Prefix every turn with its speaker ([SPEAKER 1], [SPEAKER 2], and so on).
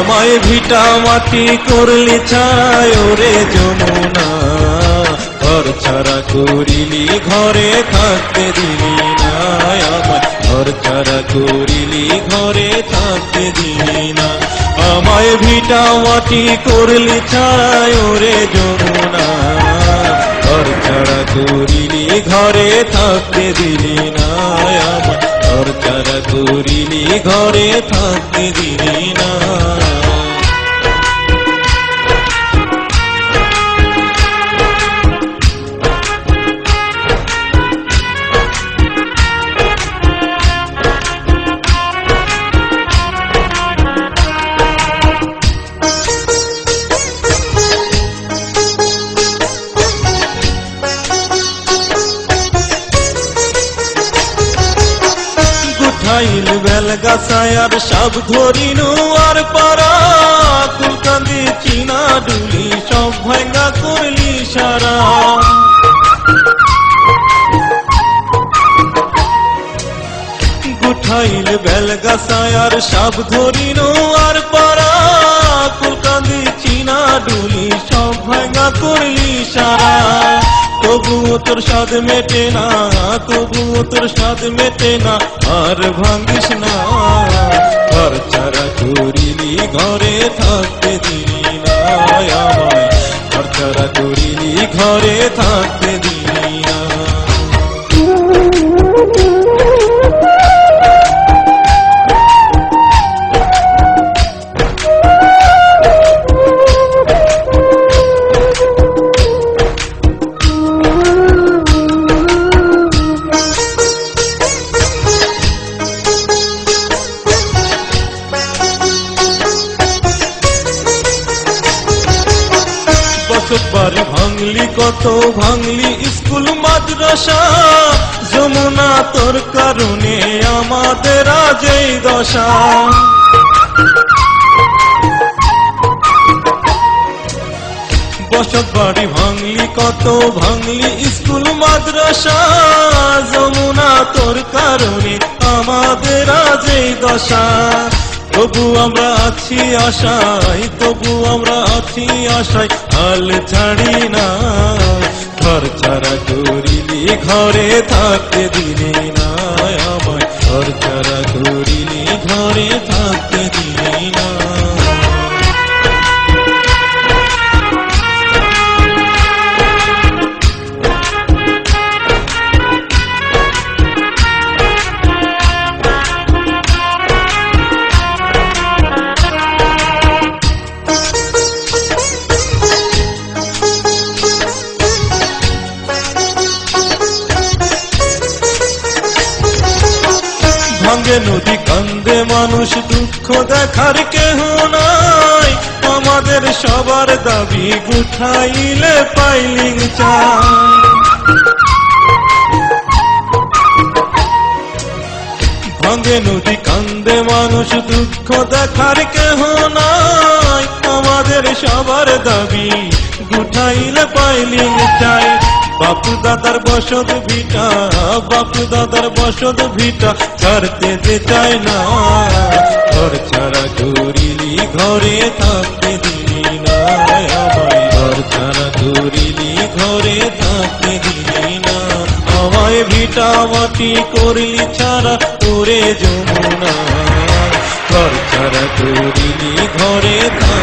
[SPEAKER 1] আমায় ভিটা মাটি করলি ছায় ওরে যমুনা। ঘর ছাড়া করিলি, ঘরে থাকতে দিলি না। আমায় ঘর ছাড়া করিলি, ঘরে থাকতে দিলি না। আমায় ভিটা মাটি করলি ছায় ওরে যমুনা। ঘর ছাড়া করিলি, ঘরে থাকতে দিলি না। আমায় ঘর ছাড়া করিলি, ঘরে থাকতে দিলি না। গুঠাইল বেল গাছায় আর সব ধরিনু আর পারা কুলকান্দি চিনা, ডুলি, সব ভাঙ্গা করলি সারা। গুঠাইল বেল গাছায় আর সব ধরিনু আর পারা কুলকান্দি চিনা, ডুলি, সব ভাঙ্গা করলি সারা। তবুও তোর স্বাদ মেটে না তবুও তোর স্বাদ মেটে না, আর ভাঙিস না। ঘর ছাড়া চুরিলি ঘরে থাকতে দিলি না আমায়। ঘর ছাড়া করিলি, ঘরে থাকতে দিলি কত ভাঙলি স্কুল, মাদ্রাসা। যমুনা তোর কারণে আমাদের আজ এই দশা। বসত বাড়ি ভাঙলি, কত ভাঙলি স্কুল, মাদ্রাসা। যমুনা তোর কারণে আমাদের আজ এই দশা। তবু আমরা আছি আশায়, তবু আমরা আছি আশাই হাল ছাড়ি না। ঘর ছাড়া করিলি, ঘরে থাকতে দিলি না আমায়। ঘর ছাড়া করিলি, ঘরে থাকতে দিলি না। ভাঙ্গে নদী কান্দে মানুষ দুঃখ দেখার কেহ নাই। আমাদের সবার দাবি, গুঠাইলে পাইলিং চাই নদী কান্দে মানুষ দুঃখ দেখার কেহ নাই। আমাদের সবার দাবি, গুঠাইলে পাইলিং চাই বাপু দাদার বসত ভিটা বাপু দাদার বসত ভিটা, ছাড়তে যে চায় না। ঘর ছাড়া করিলি ঘরে থাকতে দিলি না। ঘর ছাড়া করিলি ঘরে থাকতে দিলি না। আমায় ভিটা মাটি করলি ছাড়া তোরে যমুনা ঘর ছাড়া করিলি ঘরে থাকতে